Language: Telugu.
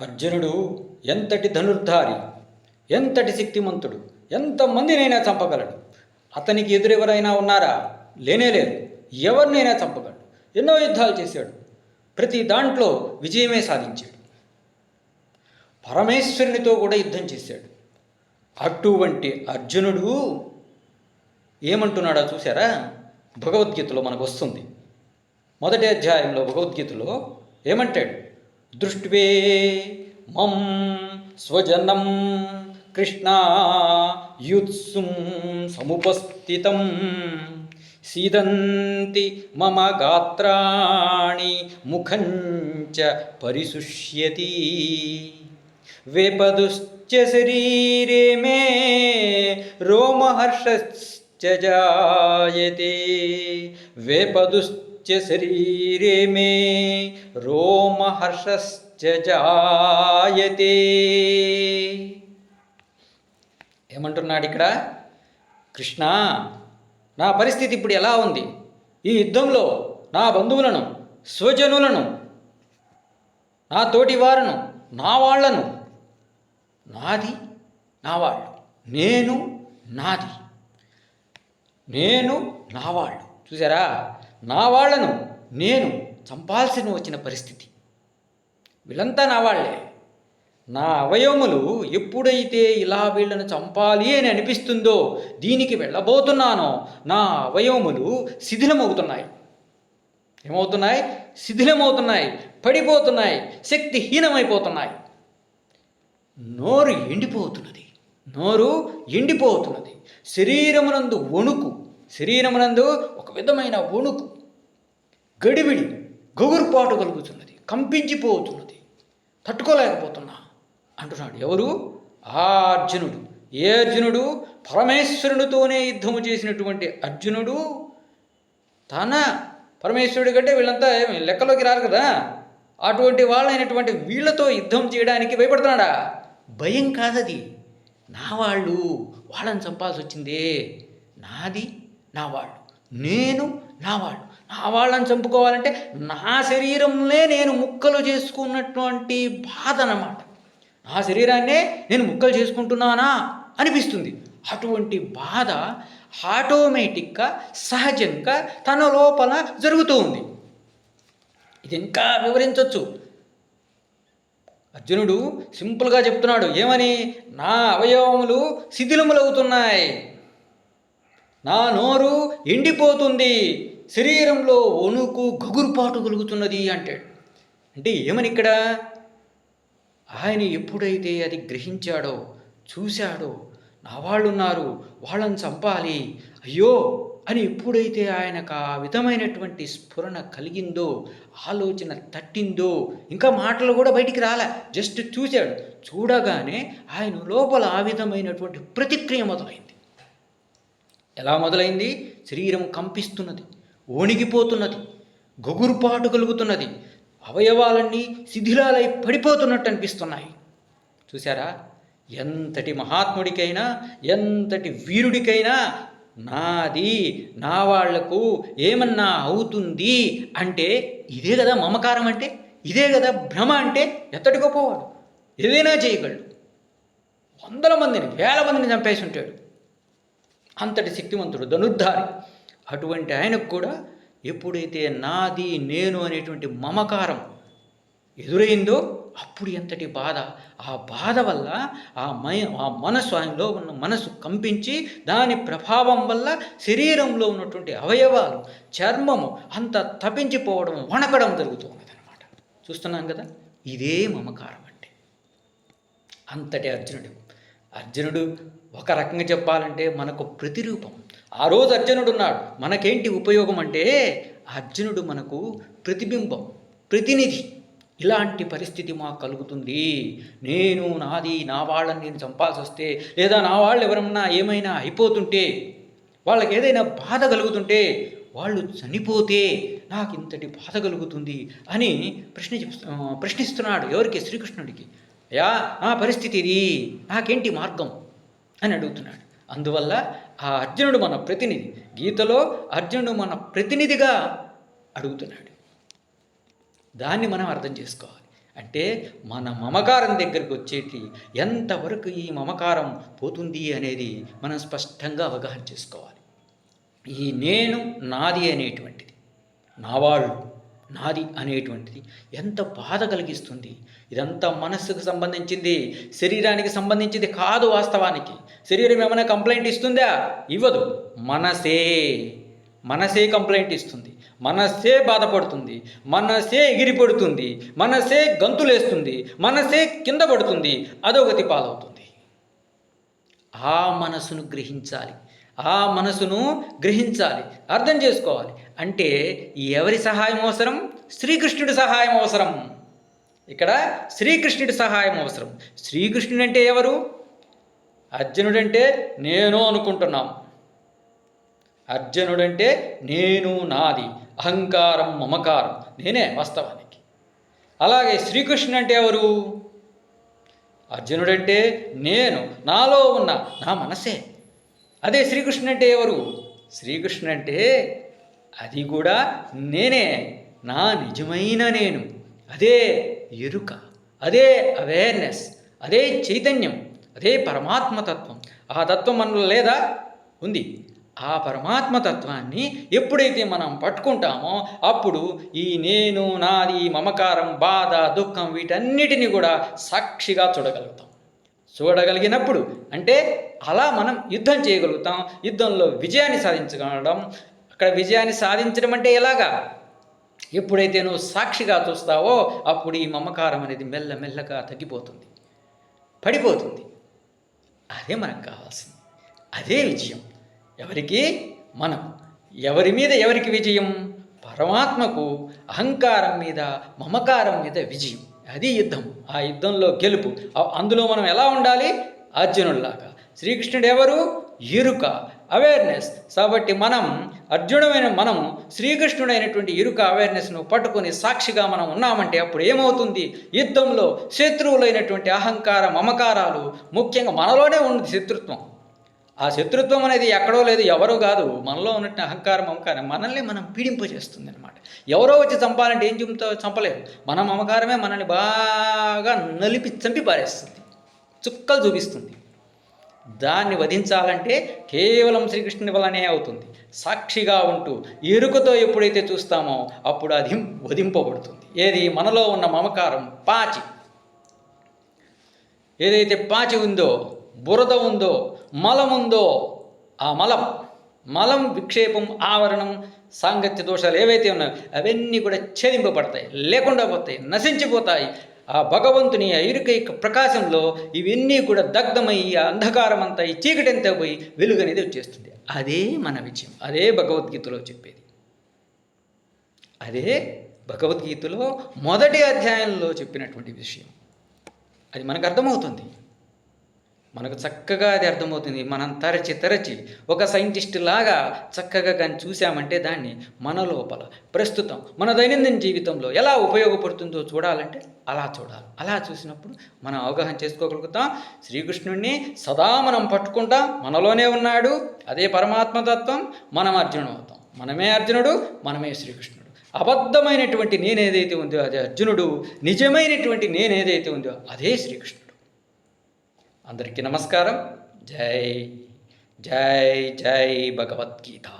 అర్జునుడు ఎంతటి ధనుర్ధారి ఎంతటి శక్తిమంతుడు ఎంతమందినైనా చంపగలడు. అతనికి ఎదురెవరైనా ఉన్నారా? లేనేలేరు ఎవరినైనా చంపగలడు. ఎన్నో యుద్ధాలు చేశాడు. ప్రతి దాంట్లో విజయమే సాధించాడు. పరమేశ్వరునితో కూడా యుద్ధం చేశాడు. అటువంటి అర్జునుడు ఏమంటున్నాడో చూసారా భగవద్గీతలో మనకు వస్తుంది. మొదటి అధ్యాయంలో భగవద్గీతలో ఏమంటాడు? दृष्टे मम स्वजनं कृष्णायुत्सुं समुपस्थित। सीदन्ति मम गात्राणि मुखंच च परिशुष्यति। वेपदुश्च शरीरे मे रोमहर्षश्च जायते। वेपदुश्च వేపదుశ్చ శరీరే మే రోమహర్షశ్చ జాయతే. ఏమంటున్నాడు ఇక్కడ? కృష్ణ నా పరిస్థితి ఇప్పుడు ఎలా ఉంది? ఈ యుద్ధంలో నా బంధువులను స్వజనులను నా తోటి వారును నా వాళ్ళను నాది నా వాళ్ళు. నేను నాది. నేను నా వాళ్ళు. చూసారా? నా వాళ్ళను నేను చంపాల్సిన వచ్చిన పరిస్థితి. వీళ్ళంతా నా వాళ్ళే. నా అవయవములు ఎప్పుడైతే ఇలా వీళ్ళను చంపాలి అని అనిపిస్తుందో దీనికి వెళ్ళబోతున్నానో నా అవయవములు శిథిలమవుతున్నాయి. ఏమవుతున్నాయి? శిథిలమవుతున్నాయి పడిపోతున్నాయి శక్తిహీనమైపోతున్నాయి. నోరు ఎండిపోతున్నది. నోరు ఎండిపోతున్నది. శరీరమునందు వణుకు శరీరమునందు ఒక విధమైన వణుకు గడిబిడి గగురుపాటు కలుగుతున్నది కంపించిపోతున్నది. తట్టుకోలేకపోతున్నా. అంటున్నాడు ఎవరు? ఆ అర్జునుడు ఏ అర్జునుడు? పరమేశ్వరునితోనే యుద్ధము చేసినటువంటి అర్జునుడు. తన పరమేశ్వరుడి కంటే వీళ్ళంతా ఏమి లెక్కలోకి రారు కదా? అటువంటి వాళ్ళైనటువంటి వీళ్ళతో యుద్ధం చేయడానికి భయపడుతున్నాడా? భయం కాదది. నా వాళ్ళు వాళ్ళని చంపాల్సి వచ్చిందే నాది నా వాళ్ళు. నేను నా వాళ్ళు. నా వాళ్ళని చంపుకోవాలంటే నా శరీరంలో నేను ముక్కలు చేసుకున్నటువంటి బాధ అన్నమాట. నా శరీరాన్నే నేను ముక్కలు చేసుకుంటున్నానా అనిపిస్తుంది. అటువంటి బాధ ఆటోమేటిక్గా సహజంగా తన లోపల జరుగుతూ ఉంది. ఇది ఇంకా వివరించవచ్చు అర్జునుడు సింపుల్గా చెప్తున్నాడు ఏమని? నా అవయవములు శిథిలములవుతున్నాయి. నా నోరు ఎండిపోతుంది. శరీరంలో వణుకు గగురుపాటు కలుగుతున్నది అంటాడు. అంటే ఏమని ఇక్కడ? ఆయన ఎప్పుడైతే అది గ్రహించాడో చూశాడో నా వాళ్ళున్నారు వాళ్ళని చంపాలి అయ్యో అని ఎప్పుడైతే ఆయనకు ఆ విధమైనటువంటి స్ఫురణ కలిగిందో ఆలోచన తట్టిందో ఇంకా మాటలు కూడా బయటికి రాలే జస్ట్ చూశాడు. చూడగానే ఆయన లోపల ఆ విధమైనటువంటి ప్రతిక్రియ మొదలైంది. ఎలా మొదలైంది? శరీరం కంపిస్తున్నది వణిగిపోతున్నది గగురుపాటు కలుగుతున్నది అవయవాలన్నీ శిథిలాలై పడిపోతున్నట్టు అనిపిస్తున్నాయి. చూసారా ఎంతటి మహాత్ముడికైనా ఎంతటి వీరుడికైనా నాది నా వాళ్ళకు ఏమన్నా అవుతుంది అంటే ఇదే కదా మమకారం అంటే ఇదే కదా భ్రమ అంటే ఎత్తటి గొప్పవాడు ఏదైనా చేయగలడు. వందల మందిని వేల మందిని చంపేసి ఉంటాడు. అంతటి శక్తివంతుడు ధనుర్ధారి. అటువంటి ఆయనకు కూడా ఎప్పుడైతే నాది నేను అనేటువంటి మమకారం ఎదురైందో అప్పుడు ఎంతటి బాధ. ఆ బాధ వల్ల ఆ మై ఆ మనసు ఆయనలో ఉన్న మనసు కంపించి దాని ప్రభావం వల్ల శరీరంలో ఉన్నటువంటి అవయవాలు చర్మము అంత తప్పించిపోవడం వణకడం జరుగుతూ అనమాట చూస్తున్నాం కదా ఇదే మమకారం అంటే. అంతటి అర్జునుడు. అర్జునుడు ఒక రకంగా చెప్పాలంటే మనకు ప్రతిరూపం. ఆ రోజు అర్జునుడు ఉన్నాడు. మనకేంటి ఉపయోగం అంటే అర్జునుడు మనకు ప్రతిబింబం ప్రతినిధి. ఇలాంటి పరిస్థితి మాకు కలుగుతుంది. నేను నాది నా వాళ్ళని నేను చంపాల్సి వస్తే లేదా నా వాళ్ళు ఎవరన్నా ఏమైనా అయిపోతుంటే వాళ్ళకి ఏదైనా బాధ కలుగుతుంటే వాళ్ళు చనిపోతే నాకు ఇంతటి బాధ కలుగుతుంది అని ప్రశ్న ప్రశ్నిస్తున్నాడు ఎవరికి? శ్రీకృష్ణుడికి. అయ్యా నా పరిస్థితి ఇది. నాకేంటి మార్గం? అని అడుగుతున్నాడు. అందువల్ల ఆ అర్జునుడు మన ప్రతినిధి గీతలో అర్జునుడు మన ప్రతినిధిగా అడుగుతున్నాడు. దాన్ని మనం అర్థం చేసుకోవాలి. అంటే మన మమకారం దగ్గరికి వచ్చేటి ఎంతవరకు ఈ మమకారం పోతుంది అనేది మనం స్పష్టంగా అవగాహన చేసుకోవాలి. ఈ నేను నాది అనేటువంటిది. నా వాళ్ళు నాది అనేటువంటిది. ఎంత బాధ కలిగిస్తుంది. ఇదంతా మనస్సుకు సంబంధించింది శరీరానికి సంబంధించింది కాదు వాస్తవానికి. శరీరం ఏమైనా కంప్లైంట్ ఇస్తుందా? ఇవ్వదు. మనసే. మనసే కంప్లైంట్ ఇస్తుంది. మనసే బాధపడుతుంది. మనసే ఎగిరిపడుతుంది. మనసే గంతులేస్తుంది. మనసే కింద పడుతుంది. అదొకటి పాలవుతుంది. ఆ మనసును గ్రహించాలి. ఆ మనసును గ్రహించాలి అర్థం చేసుకోవాలి. అంటే ఎవరి సహాయం అవసరం? శ్రీకృష్ణుడి సహాయం అవసరం. ఇక్కడ శ్రీకృష్ణుడి సహాయం అవసరం. శ్రీకృష్ణుడు అంటే ఎవరు? అర్జునుడంటే నేను అనుకుంటున్నాం. అర్జునుడంటే నేను నాది అహంకారం మమకారం నేనే వాస్తవానికి. అలాగే శ్రీకృష్ణుడు అంటే ఎవరు? అర్జునుడంటే నేను నాలో ఉన్న నా మనసే. అదే శ్రీకృష్ణుడు అంటే ఎవరు? శ్రీకృష్ణుడు అంటే అది కూడా నేనే. నా నిజమైన నేను. అదే ఎరుక. అదే అవేర్నెస్ అదే చైతన్యం. అదే పరమాత్మతత్వం ఆ తత్వం మనలో లేదా? ఉంది. ఆ పరమాత్మ తత్వాన్ని ఎప్పుడైతే మనం పట్టుకుంటామో అప్పుడు ఈ నేను నాది మమకారం బాధ దుఃఖం వీటన్నిటిని కూడా సాక్షిగా చూడగలుగుతాం. చూడగలిగినప్పుడు. అంటే అలా మనం యుద్ధం చేయగలుగుతాం. యుద్ధంలో విజయాన్ని సాధించగలడం. అక్కడ విజయాన్ని సాధించడం అంటే ఎలాగా? ఎప్పుడైతే నువ్వు సాక్షిగా చూస్తావో అప్పుడు ఈ మమకారం అనేది మెల్లమెల్లగా తగ్గిపోతుంది. పడిపోతుంది. అదే మనకు కావాల్సింది. అదే విజయం. ఎవరికి? మనం. ఎవరి మీద ఎవరికి విజయం? పరమాత్మకు. అహంకారం మీద మమకారం మీద విజయం. అది యుద్ధం. ఆ యుద్ధంలో గెలుపు. అందులో మనం ఎలా ఉండాలి? అర్జునుడిలాగా. శ్రీకృష్ణుడు ఎవరు? ఎరుక అవేర్నెస్ కాబట్టి మనం అర్జునమైన మనం శ్రీకృష్ణుడైనటువంటి ఇరుక అవేర్నెస్ను పట్టుకొని సాక్షిగా మనం ఉన్నామంటే అప్పుడు ఏమవుతుంది? యుద్ధంలో శత్రువులైనటువంటి అహంకార మమకారాలు ముఖ్యంగా మనలోనే ఉంది శత్రుత్వం. ఆ శత్రుత్వం అనేది ఎక్కడో లేదు ఎవరో కాదు మనలో ఉన్నట్టు అహంకారం మమకారం మనల్ని మనం పీడింపజేస్తుంది అనమాట ఎవరో వచ్చి చంపాలంటే ఏం చెబుతా చంపలేరు. మన మమకారమే మనల్ని బాగా నలిపి చంపి పారేస్తుంది. చుక్కలు చూపిస్తుంది. దాన్ని వధించాలంటే కేవలం శ్రీకృష్ణుని వల్లనే అవుతుంది. సాక్షిగా ఉంటూ ఎరుకతో ఎప్పుడైతే చూస్తామో అప్పుడు అది వధింపబడుతుంది. ఏది? మనలో ఉన్న మమకారం పాచి. ఏదైతే పాచి ఉందో బురద ఉందో మలం ఉందో ఆ మలం. మలం విక్షేపం ఆవరణం సాంగత్య దోషాలు ఏవైతే ఉన్నాయో అవన్నీ కూడా ఛేదింపబడతాయి లేకుండా పోతాయి నశించిపోతాయి. ఆ భగవంతుని ఆ ప్రకాశంలో ఇవన్నీ కూడా దగ్ధమై ఆ అంధకారం అంతా ఈ చీకటి పోయి వెలుగు అనేది వచ్చేస్తుంది. అదే మన విజయం. అదే భగవద్గీతలో చెప్పేది. అదే భగవద్గీతలో మొదటి అధ్యాయంలో చెప్పినటువంటి విషయం. అది మనకు అర్థమవుతుంది. మనకు చక్కగా అది అర్థమవుతుంది. మనం తరచి తరచి ఒక సైంటిస్ట్ లాగా చక్కగా కానీ చూసామంటే దాన్ని మన లోపల ప్రస్తుతం మన దైనందిన జీవితంలో ఎలా ఉపయోగపడుతుందో చూడాలంటే అలా చూడాలి. అలా చూసినప్పుడు మనం అవగాహన చేసుకోగలుగుతాం. శ్రీకృష్ణుడిని సదా మనం పట్టుకుంటాం. మనలోనే ఉన్నాడు. అదే పరమాత్మతత్వం మనం అర్జునుడు అవుతాం. మనమే అర్జునుడు మనమే శ్రీకృష్ణుడు. అబద్ధమైనటువంటి నేనేదైతే ఉందో అదే అర్జునుడు నిజమైనటువంటి నేనేదైతే ఉందో అదే శ్రీకృష్ణుడు. అందరికీ నమస్కారం. జై జై జై భగవద్గీత.